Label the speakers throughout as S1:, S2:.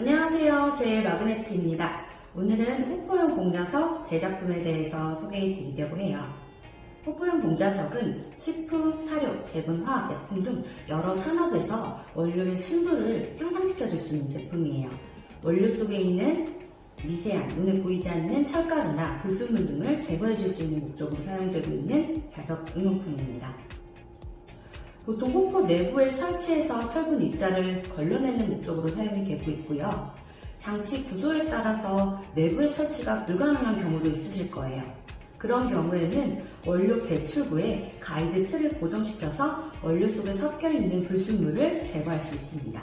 S1: 안녕하세요. 제 마그네트입니다. 오늘은 호포용 봉자석 제작품에 대해서 소개해 드리려고 해요. 호포용 봉자석은 식품, 사료, 제분, 화학, 약품 등 여러 산업에서 원료의 순도를 향상시켜 줄 수 있는 제품이에요. 원료 속에 있는 미세한, 눈에 보이지 않는 철가루나 불순물 등을 제거해 줄 수 있는 목적으로 사용되고 있는 자석 응용품입니다. 보통 호포 내부에 설치해서 철분 입자를 걸러내는 목적으로 사용이 되고 있고요. 장치 구조에 따라서 내부에 설치가 불가능한 경우도 있으실 거예요. 그런 경우에는 원료 배출부에 가이드 틀을 고정시켜서 원료 속에 섞여 있는 불순물을 제거할 수 있습니다.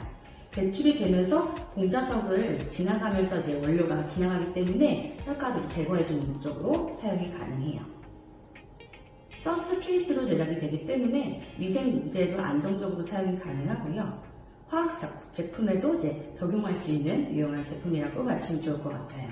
S1: 배출이 되면서 공자석을 지나가면서 이제 원료가 지나가기 때문에 철가루를 제거해주는 목적으로 사용이 가능해요. 서스 케이스로 제작이 되기 때문에 위생 문제에도 안정적으로 사용이 가능하고요. 화학 자- 제품에도 이제 적용할 수 있는 유용한 제품이라고 말씀이 좋을 것 같아요.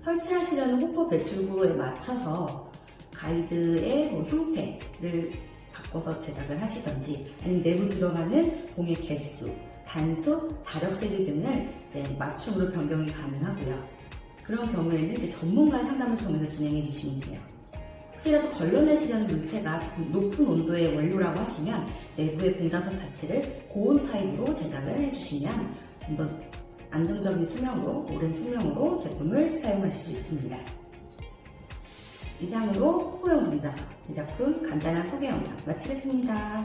S1: 설치하시려는 호포 배출구에 맞춰서 가이드의 뭐 형태를 바꿔서 제작을 하시던지 아니면 내부 들어가는 공의 개수, 단수, 자력 세기 등을 맞춤으로 변경이 가능하고요. 그런 경우에는 이제 전문가의 상담을 통해서 진행해 주시면 돼요. 혹시라도 걸러내시려는 물체가 조금 높은 온도의 원료라고 하시면 내부의 공자석 자체를 고온 타입으로 제작을 해주시면 좀 더 안정적인 수명으로, 오랜 수명으로 제품을 사용하실 수 있습니다. 이상으로 호용 공자석 제작품 간단한 소개 영상 마치겠습니다.